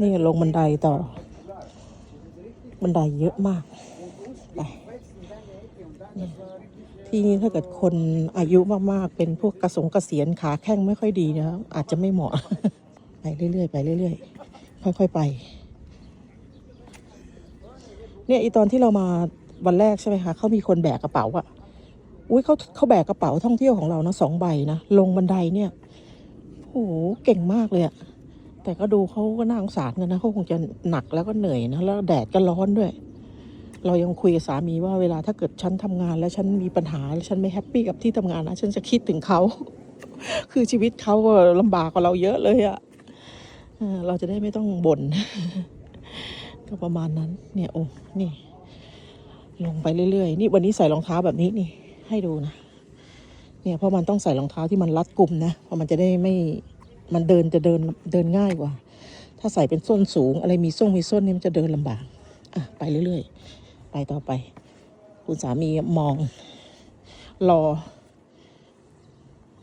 นี่ลงบันไดต่อ บันไดเยอะมาก ที่นี่ถ้าเกิดคนอายุมากๆ เป็นพวกกระสงกระเสียนขาแข้งไม่ค่อยดีนะอาจจะไม่เหมาะ ไปเรื่อยๆไปเรื่อยๆ ค่อยๆไป เนี่ยอีตอนที่เรามาวันแรกใช่ไหมคะเขามีคนแบกกระเป๋าอะอุ้ยเขาเขาแบกกระเป๋าท่องเที่ยวของเรานะสองใบนะลงบันไดเนี่ยโอ้โหเก่งมากเลยอะ แต่ก็ดูเขาก็น่าสงสารกันนะเขาคงจะหนักแล้วก็เหนื่อยนะแล้วแดดก็ร้อนด้วย เรายังคุยกับสามีว่าเวลาถ้าเกิดฉันทำงาน แล้วฉันมีปัญหาแล้วฉันไม่แฮปปี้กับที่ทำงานนะฉันจะคิดถึงเขาคือชีวิตเขาก็ลำบากกว่าเราเยอะเลยอะเออเราจะได้ไม่ต้องบ่นก็ประมาณนั้น เนี่ยโอ้นี่ ลงไปเรื่อยๆ นี่วันนี้ใส่รองเท้าแบบนี้นี่ ให้ดูนะเนี่ยเพราะมันต้องใส่รองเท้าที่มันรัดกลุ่มนะเพราะมันจะได้ไม่ มันเดินจะเดินเดินง่ายกว่า ถ้าใส่เป็นส้นสูง อะไรมีส้นมีส้นนี่มันจะเดินลำบาก อะ ไปเรื่อยๆ ไปต่อไป คุณสามีมอง รอ